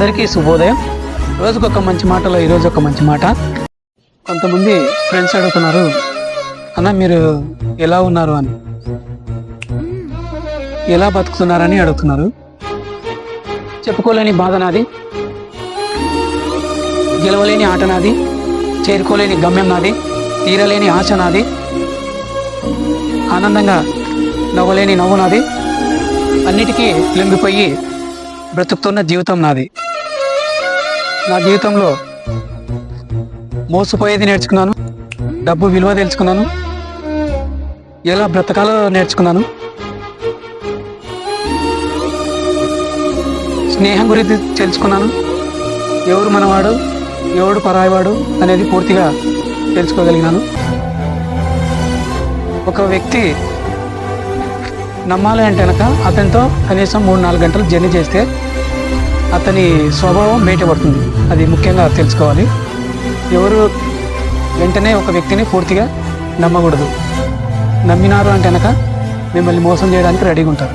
అందరికీ శుభోదయం. రోజుకొక ఒక మంచి మాటలో ఈరోజు ఒక మంచి మాట. కొంతమంది ఫ్రెండ్స్ అడుగుతున్నారు అన్న మీరు ఎలా ఉన్నారు అని? ఎలా బతుకుతున్నారని అడుగుతున్నారు. చెప్పుకోలేని బాధ నాది. గెలవలేని ఆట నాది. చేరుకోలేని గమ్యం నాది. తీరలేని ఆశ నాది. ఆనందంగా నవ్వలేని నవ్వు నాది. అన్నిటికీ లొంగిపోయి బ్రతుకుతున్న జీవితం నాది. నా జీవితంలో మోసపోయేది నేర్చుకున్నాను. డబ్బు విలువ తెలుసుకున్నాను. ఎలా బ్రతకాలో నేర్చుకున్నాను. స్నేహం గురించి తెలుసుకున్నాను. ఎవరు మనవాడు ఎవడు పరాయివాడు అనేది పూర్తిగా తెలుసుకోగలిగినాను. ఒక వ్యక్తి నమ్మాలి అంటే కనుక అతనితో కనీసం మూడు నాలుగు గంటలు జర్నీ చేస్తే అతని స్వభావం బయటపడుతుంది అది ముఖ్యంగా తెలుసుకోవాలి. ఎవరు వెంటనే ఒక వ్యక్తిని పూర్తిగా నమ్మకూడదు. నమ్మినారు అంటే కనుక మిమ్మల్ని మోసం చేయడానికి రెడీగా ఉంటారు.